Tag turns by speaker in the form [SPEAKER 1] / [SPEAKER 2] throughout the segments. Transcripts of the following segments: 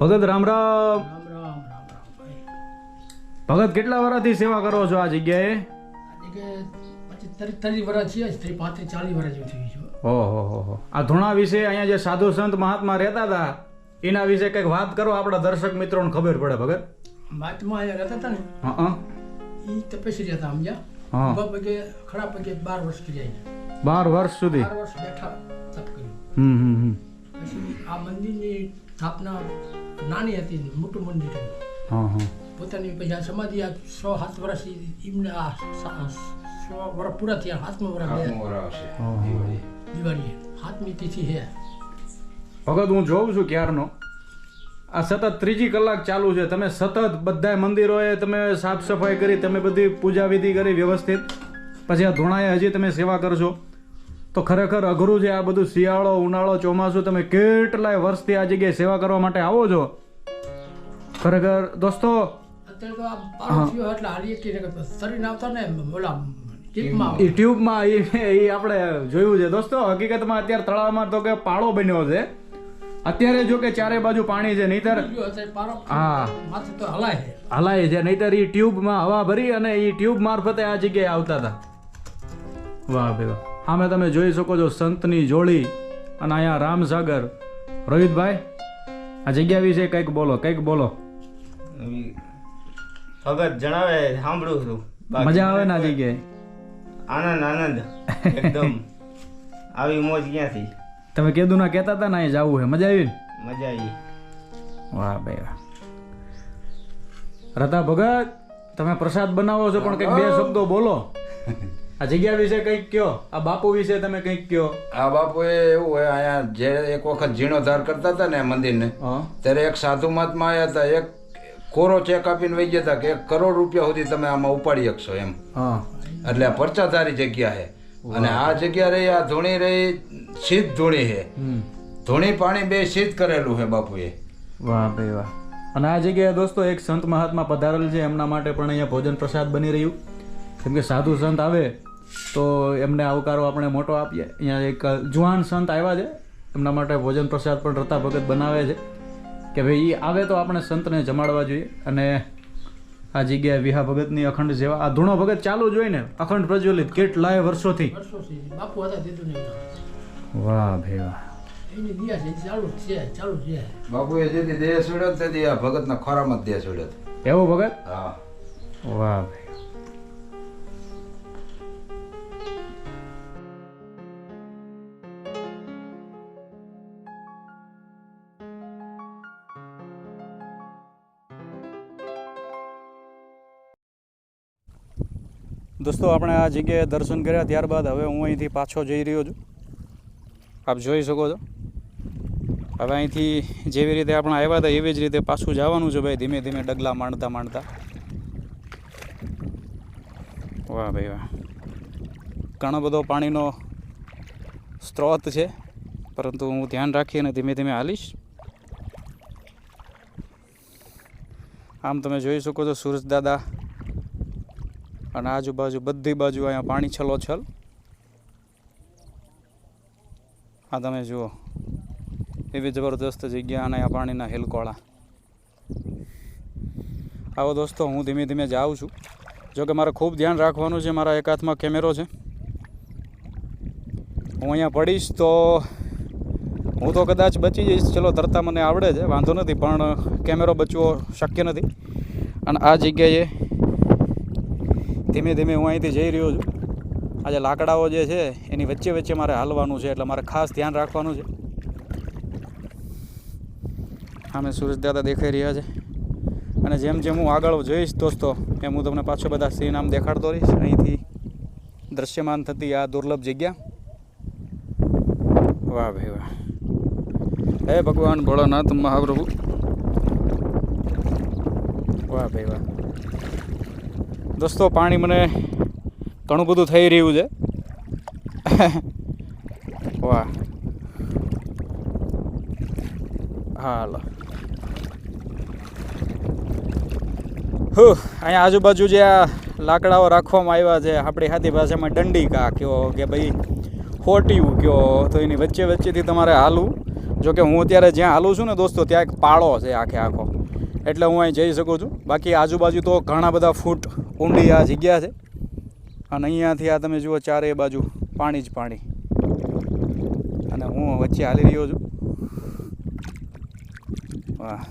[SPEAKER 1] ભગત રામ રામ. ભગત કેટલા વર્ષથી સેવા કરો છો આ જગ્યાએ? ઓહો આ ધૂણા વિશે અહીંયા જે સાધુ સંત મહાત્મા રહેતા હતા એના વિશે કંઈક વાત કરો આપણા દર્શક મિત્રોને ખબર પડે ભગત.
[SPEAKER 2] મહાત્મા અહીંયા રહેતા હતા ને
[SPEAKER 1] હા હા.
[SPEAKER 2] એ તપસ્વી હતા સમજ્યા?
[SPEAKER 1] હા.
[SPEAKER 2] પગે ખડા પગે બાર વર્ષ કર્યા
[SPEAKER 1] બાર વર્ષ સુધી?
[SPEAKER 2] બાર વર્ષ બેઠા તપ કર્યું.
[SPEAKER 1] હમ હમ
[SPEAKER 2] આ મંદિરની સ્થાપના નાની હતી મોટું મંદિર હતું.
[SPEAKER 1] હા હા.
[SPEAKER 2] પોતાની પછી આ સમાધિ આ સો સાત વર્ષ એમને આ સો વર્ષ પૂરા થયા સાતમા વર્ષ. દિવાળીએ સાતમી તિથિ છે
[SPEAKER 1] ભગત હું જોઉં છું ક્યારનો. આ સતત ત્રીજી કલાક ચાલુ છે. તમે સતત બધા મંદિરોએ તમે સાફ સફાઈ કરી તમે બધી પૂજા વિધિ કરી વ્યવસ્થિત. પછી આ ધોણાએ હજી તમે સેવા કરશો. તો ખરેખર અઘરું છે આ બધું. શિયાળો ઉનાળો ચોમાસું તમે કેટલાય વર્ષથી આ જગ્યાએ સેવા કરવા માટે આવો છો? ખરેખર દોસ્તો એ ટ્યુબમાં એ આપણે જોયું છે. દોસ્તો હકીકતમાં અત્યારે તળાવમાં તો કે પાળો બન્યો છે. અત્યારે જો કે ચારે બાજુ પાણી છે નહીતર હા.
[SPEAKER 2] હલાય
[SPEAKER 1] હલાય છે નહીતર એ ટ્યુબમાં હવા ભરી અને એ ટ્યુબ મારફતે આ જગ્યાએ આવતા હતા. વાહ ભાઈ વાહ. આમે તમે જોઈ શકો છો સંતની જોડી અને અહીંયા રામસાગર. રોહિતભાઈ આ જગ્યા વિશે કંઈક બોલો કંઈક બોલો.
[SPEAKER 3] ભગત જણાવે સાંભળું છું.
[SPEAKER 1] મજા આવે ને જગ્યાએ?
[SPEAKER 3] આનંદ આનંદ એકદમ. આવી મોજ ક્યાંથી?
[SPEAKER 1] તમે કીધું ના કહેતા હતા ને અહીં જવું છે. મજા આવી
[SPEAKER 3] મજા આવી.
[SPEAKER 1] વાહ ભાઈ વાહ. રતા ભગત તમે પ્રસાદ બનાવો છો પણ કંઈક બે શબ્દો બોલો. આ જગ્યા વિશે કંઈક કયો? આ બાપુ વિશે તમે કંઈક કયો?
[SPEAKER 4] આ બાપુએ એવું હોય અહીંયા જે એક વખત જીર્ણોદ્ધાર કરતા હતા ને મંદિરને ત્યારે એક સાધુ મહાત્મા આવ્યા હતા એક કોરો ચેક આપીને વહી ગયા હતા કે એક કરોડ રૂપિયા સુધી તમે આમાં ઉપાડી શકશો એમ.
[SPEAKER 1] હા.
[SPEAKER 4] એટલે આ પરચાધારી જગ્યા છે અને આ જગ્યા રહી આ ધૂણી રહી સીધ ધૂણી છે ધૂણી પાણી બે સીધ કરેલું છે બાપુએ.
[SPEAKER 1] વાહ ભાઈ વાહ. અને આ જગ્યાએ દોસ્તો એક સંત મહાત્મા પધારેલ છે એમના માટે પણ અહીંયા ભોજન પ્રસાદ બની રહ્યું. કેમ કે સાધુ સંત આવે તો એમને આવકારો આપણે મોટો આપીએ. અહીંયા એક જુવાન સંત આવ્યા છે એમના માટે ભોજન પ્રસાદ પણ રતા ભગત બનાવે છે. કે ભાઈ એ આવે તો આપણે સંતને જમાડવા જોઈએ. અને આ જગ્યાએ વિહા ભગતની અખંડ સેવા આ ધૂણો ભગત ચાલુ જ હોય ને અખંડ પ્રજ્વલિત કેટલાય વર્ષોથી.
[SPEAKER 2] વર્ષોથી. બાપુ હતા દીધું ને એમના.
[SPEAKER 1] વાહ ભાઈ વાહ.
[SPEAKER 2] એની દિયા છે એ છે ચાલુ
[SPEAKER 4] બાપુએ જેથી દેહ છોડ્યો તેથી આ ભગતના ખોરામાં જ દેહ છોડ્યો
[SPEAKER 1] એવો ભગત?
[SPEAKER 4] હા.
[SPEAKER 1] વાહ ભાઈ. દોસ્તો, આપણે આ જગ્યાએ દર્શન કર્યા, ત્યારબાદ હવે હું અહીંથી પાછો જઈ રહ્યો છું. આપ જોઈ શકો છો. હવે અહીંથી જેવી રીતે આપણે આવ્યા હતા, એવી જ રીતે પાછું જવાનું છે ભાઈ, ધીમે ધીમે ડગલા માંડતા માંડતા. વાહ ભાઈ વાહ. ઘણો બધો પાણીનો સ્ત્રોત છે, પરંતુ હું ધ્યાન રાખીને ધીમે ધીમે હાલીશ. આમ તમે જોઈ શકો છો સુરજ દાદા અને આજુબાજુ બધી બાજુ અહીંયા પાણી છલોછલ આ તમે જુઓ. એવી જબરદસ્ત જગ્યા અને આ પાણીના હિલકોળા. આવો દોસ્તો, હું ધીમે ધીમે જાઉં છું. જોકે મારે ખૂબ ધ્યાન રાખવાનું છે, મારા એક હાથમાં કેમેરો છે. હું અહીંયા પડીશ તો હું તો કદાચ બચી જઈશ. ચલો, તરતા મને આવડે છે, વાંધો નથી, પણ કેમેરો બચવો શક્ય નથી. અને આ જગ્યાએ ધીમે ધીમે હું અહીંથી જઈ રહ્યો છું. આજે લાકડાઓ જે છે, એની વચ્ચે વચ્ચે મારે હાલવાનું છે, એટલે મારે ખાસ ધ્યાન રાખવાનું છે. સામે સૂરજ દાદા દેખાઈ રહ્યા છે. અને જેમ જેમ હું આગળ જઈશ દોસ્તો, એમ હું તમને પાછો બધા સીન આમ દેખાડતો રહીશ. અહીંથી દ્રશ્યમાન થતી આ દુર્લભ જગ્યા. વાહ ભાઈ વાહ. હે ભગવાન ભોળાનાથ મહાપ્રભુ. વાહ ભાઈ વાહ. દોસ્તો, પાણી મને ઘણું બધું થઈ રહ્યું છે. વાહ. હાલો. અહીંયા આજુબાજુ જે આ લાકડાઓ રાખવામાં આવ્યા છે, આપણી હાથી ભાષામાં દંડિકા કયો કે ભાઈ હોટિયું કયો, તો એની વચ્ચે વચ્ચેથી તમારે હાલવું. જોકે હું અત્યારે જ્યાં હાલું છું ને દોસ્તો, ત્યાં એક પાળો છે આખે આખો. એટલે હું અહીં જઈ શકું છું. બાકી આજુબાજુ તો ઘણા બધા ફૂટ ઊંડી આ જગ્યા છે. અને અહીંયાથી આ તમે જુઓ ચારે બાજુ પાણી જ પાણી. અને હું વચ્ચે હાલી રહ્યો છું. વાહ.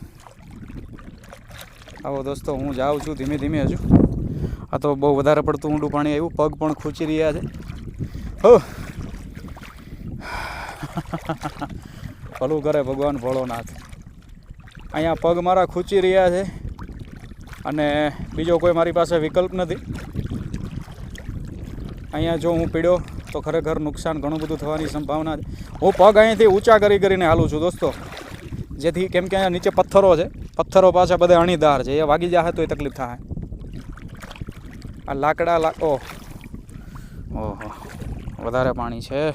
[SPEAKER 1] આવો દોસ્તો, હું જાઉં છું ધીમે ધીમે હજુ. આ તો બહુ વધારે પડતું ઊંડું પાણી આવ્યું. પગ પણ ખૂંચી રહ્યા છે. હો. ભલું કરે ભગવાન ભોળોનાથ. અહીંયા પગ મારા ખૂંચી રહ્યા છે. અને બીજો કોઈ મારી પાસે વિકલ્પ નથી. અહીંયા જો હું પીડ્યો, તો ખરેખર નુકસાન ઘણું બધું થવાની સંભાવના છે. હું પગ અહીંથી ઊંચા કરી કરીને હાલું છું દોસ્તો. જેથી કેમ કે અહીંયા નીચે પથ્થરો છે. પથ્થરો પાછા બધા અણીદાર છે. એ વાગી જાય તો એ તકલીફ થાય. આ લાકડા લા ઓહ. ઓહો. વધારે પાણી છે.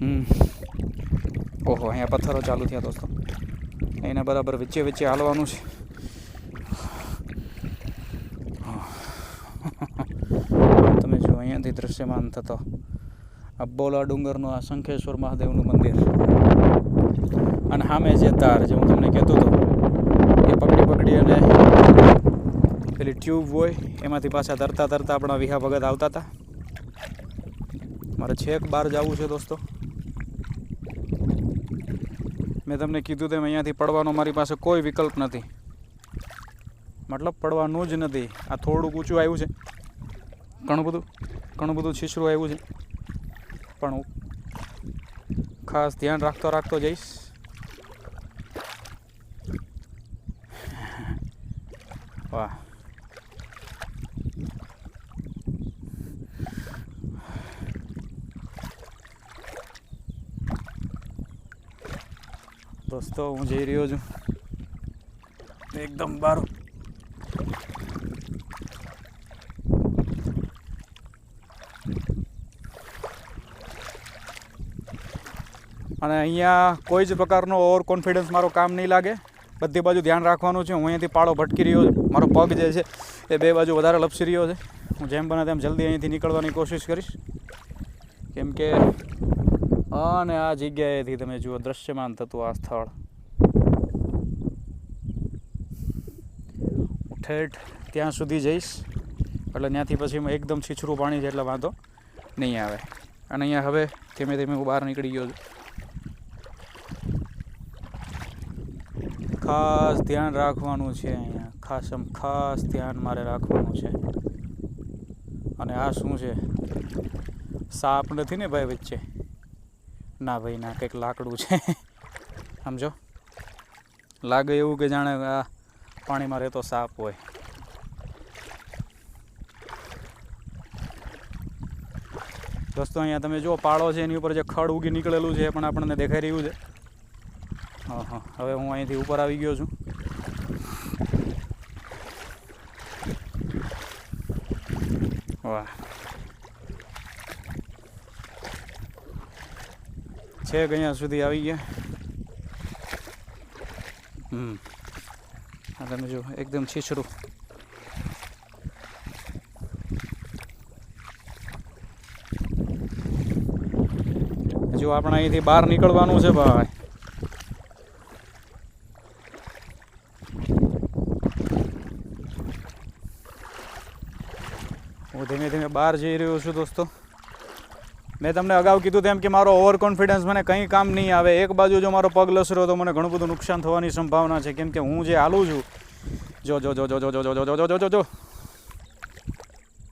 [SPEAKER 1] હમ. ઓહો, અહીંયા પથ્થરો ચાલુ થયા દોસ્તો. એને બરાબર વચ્ચે વચ્ચે હાલવાનું છે તમે જો અહીંયાથી દ્રશ્યમાન થતો. અબ્બોલા ડુંગરનું આ શંખેશ્વર મહાદેવનું મંદિર. અને સામે જે તાર જે હું તમને કહેતો હતો, એ પકડી પકડી અને પેલી ટ્યુબ હોય, એમાંથી પાછા તરતા તરતા આપણા વિહા ભગત આવતા હતા. મારે છેક બહાર જવું છે દોસ્તો. મેં તમને કીધું તેમ અહીંયાથી પડવાનો મારી પાસે કોઈ વિકલ્પ નથી. મતલબ, પડવાનું જ નથી. આ થોડુંક ઊંચું આવ્યું છે. ઘણું બધું. ઘણું બધું છીછરું આવ્યું છે. પણ હું ખાસ ધ્યાન રાખતો રાખતો જઈશ. વાહ. દોસ્તો, હું જઈ રહ્યો છું. એકદમ બારું. અને અહીંયા કોઈ જ પ્રકારનો ઓવર કોન્ફિડન્સ મારો કામ નહીં લાગે. બધી બાજુ ધ્યાન રાખવાનું છે. હું અહીંયાથી પાળો ભટકી રહ્યો છું. મારો પગ જે છે, એ બે બાજુ વધારે લપસી રહ્યો છે. હું જેમ બને તેમ જલ્દી અહીંથી નીકળવાની કોશિશ કરીશ. કેમ કે અને આ જગ્યાએથી તમે જુઓ, દ્રશ્યમાન થતું આ સ્થળ. ઠેઠ ત્યાં સુધી જઈશ. એટલે ત્યાંથી પછી હું એકદમ છીછરું પાણી છે એટલે વાંધો નહીં આવે. અને અહીંયા હવે ધીમે ધીમે હું બહાર નીકળી ગયો છું. ખાસ ધ્યાન રાખવાનું છે અહીંયા. ખાસ આમ ખાસ ધ્યાન મારે રાખવાનું છે. અને આ શું છે? સાપ નથી ને ભાઈ વચ્ચે? ના ભાઈ, ના, કંઈક લાકડું છે. સમજો? લાગે એવું કે જાણે આ પાણીમાં રહેતો સાપ હોય. દોસ્તો, અહીંયા તમે જુઓ, પાળો છે, એની ઉપર જે ખડ ઉગી નીકળેલું છે એ પણ આપણને દેખાઈ રહ્યું છે. હા હા. હવે હું અહીંથી ઉપર આવી ગયો છું. વાહ. છે અહીંયા સુધી આવી ગયા? હમ. આ તમે જો એકદમ છીછરું. જો આપણે અહીંથી બહાર નીકળવાનું છે ભાઈ. હું ધીમે ધીમે બહાર જઈ રહ્યો છું દોસ્તો મેં તમને અગાઉ કીધું તેમ કે મારો ઓવર કોન્ફિડન્સ મને કંઈ કામ નહીં આવે એક બાજુ જો મારો પગ લસરો તો મને ઘણું બધું નુકસાન થવાની સંભાવના છે કેમ કે હું જે હાલું છું જો જો જો જો જો જો જો જો જો જો જો જો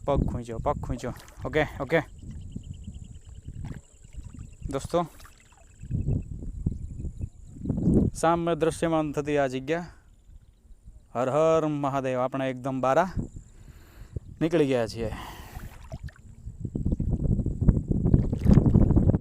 [SPEAKER 1] પગ ખૂંચ્યો પગ ખૂંચ્યો ઓકે ઓકે દોસ્તો સામે દ્રશ્યમાન થતી આ જગ્યા હર હર મહાદેવ આપણે એકદમ બારા નીકળી ગયા છીએ.